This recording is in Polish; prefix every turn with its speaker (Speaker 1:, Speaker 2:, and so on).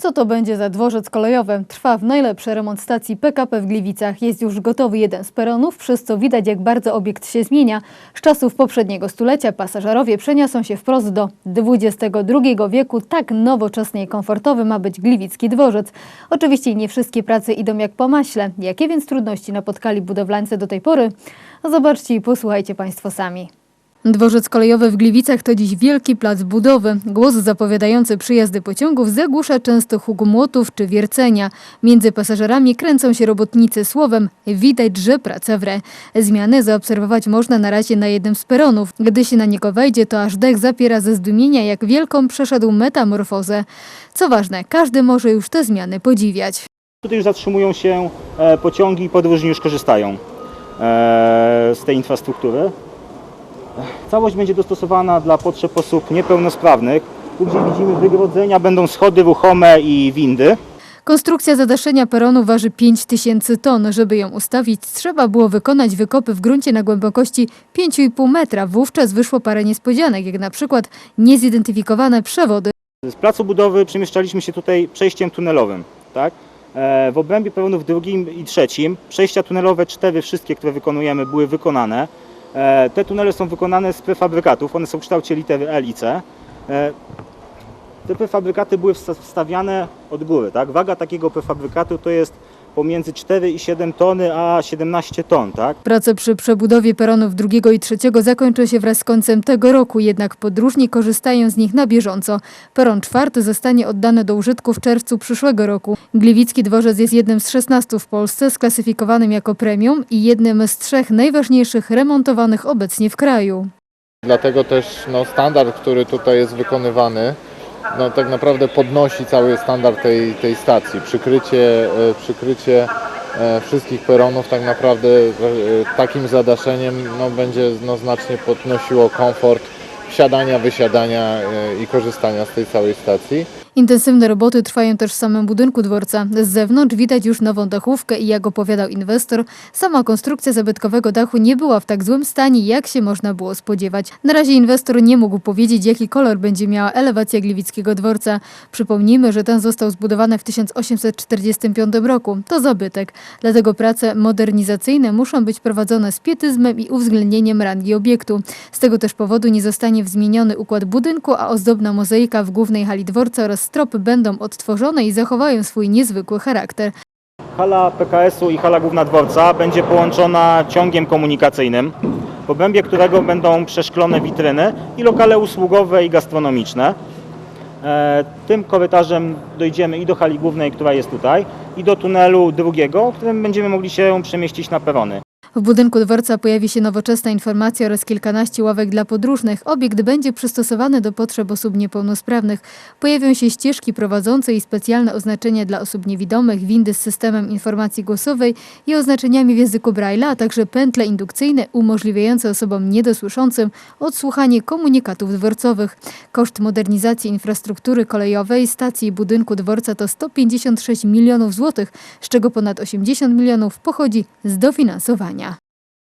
Speaker 1: Co to będzie za dworzec kolejowy? Trwa w najlepszy remont stacji PKP w Gliwicach. Jest już gotowy jeden z peronów, przez co widać jak bardzo obiekt się zmienia. Z czasów poprzedniego stulecia pasażerowie przeniosą się wprost do XXI wieku. Tak nowoczesny i komfortowy ma być gliwicki dworzec. Oczywiście nie wszystkie prace idą jak po maśle. Jakie więc trudności napotkali budowlańcy do tej pory? Zobaczcie i posłuchajcie Państwo sami. Dworzec kolejowy w Gliwicach to dziś wielki plac budowy. Głos zapowiadający przyjazdy pociągów zagłusza często huk młotów czy wiercenia. Między pasażerami kręcą się robotnicy słowem widać, że praca wre. Zmiany zaobserwować można na razie na jednym z peronów. Gdy się na niego wejdzie, to aż dech zapiera ze zdumienia, jak wielką przeszedł metamorfozę. Co ważne, każdy może już te zmiany podziwiać.
Speaker 2: Tutaj już zatrzymują się e, pociągi i podróżni już korzystają e, z tej infrastruktury. Całość będzie dostosowana dla potrzeb osób niepełnosprawnych. Tu gdzie widzimy wygrodzenia będą schody ruchome i windy.
Speaker 1: Konstrukcja zadaszenia peronu waży 5000 ton. Żeby ją ustawić, trzeba było wykonać wykopy w gruncie na głębokości 5,5 metra. Wówczas wyszło parę niespodzianek, jak na przykład niezidentyfikowane przewody.
Speaker 2: Z placu budowy przemieszczaliśmy się tutaj przejściem tunelowym. Tak? E, W obrębie peronów drugim i trzecim przejścia tunelowe cztery, wszystkie, które wykonujemy, były wykonane. E, Te tunele są wykonane z prefabrykatów, one są w kształcie litery L i C. E, Te prefabrykaty były wsta- wstawiane od góry. Tak? Waga takiego prefabrykatu to jest pomiędzy 4 i 7 tony, a 17 ton. Tak?
Speaker 1: Prace przy przebudowie peronów drugiego i trzeciego zakończą się wraz z końcem tego roku, jednak podróżni korzystają z nich na bieżąco. Peron czwarty zostanie oddany do użytku w czerwcu przyszłego roku. Gliwicki dworzec jest jednym z 16 w Polsce, sklasyfikowanym jako premium i jednym z trzech najważniejszych remontowanych obecnie w kraju.
Speaker 3: Dlatego też no, standard, który tutaj jest wykonywany, no, tak naprawdę podnosi cały standard tej, tej stacji. Przykrycie, e, przykrycie e, wszystkich peronów tak naprawdę e, takim zadaszeniem no, będzie no, znacznie podnosiło komfort wsiadania, wysiadania i korzystania z tej całej stacji.
Speaker 1: Intensywne roboty trwają też w samym budynku dworca. Z zewnątrz widać już nową dachówkę i jak opowiadał inwestor, sama konstrukcja zabytkowego dachu nie była w tak złym stanie, jak się można było spodziewać. Na razie inwestor nie mógł powiedzieć, jaki kolor będzie miała elewacja gliwickiego dworca. Przypomnijmy, że ten został zbudowany w 1845 roku. To zabytek. Dlatego prace modernizacyjne muszą być prowadzone z pietyzmem i uwzględnieniem rangi obiektu. Z tego też powodu nie zostanie zmieniony układ budynku, a ozdobna mozaika w głównej hali dworca oraz stropy będą odtworzone i zachowają swój niezwykły charakter.
Speaker 2: Hala PKS-u i hala główna dworca będzie połączona ciągiem komunikacyjnym, w obrębie którego będą przeszklone witryny i lokale usługowe i gastronomiczne. E, Tym korytarzem dojdziemy i do hali głównej, która jest tutaj, i do tunelu drugiego, którym będziemy mogli się przemieścić na perony.
Speaker 1: W budynku dworca pojawi się nowoczesna informacja oraz kilkanaście ławek dla podróżnych. Obiekt będzie przystosowany do potrzeb osób niepełnosprawnych. Pojawią się ścieżki prowadzące i specjalne oznaczenia dla osób niewidomych, windy z systemem informacji głosowej i oznaczeniami w języku Braille'a, a także pętle indukcyjne umożliwiające osobom niedosłyszącym odsłuchanie komunikatów dworcowych. Koszt modernizacji infrastruktury kolejowej stacji i budynku dworca to 156 milionów złotych, z czego ponad 80 milionów pochodzi z dofinansowania.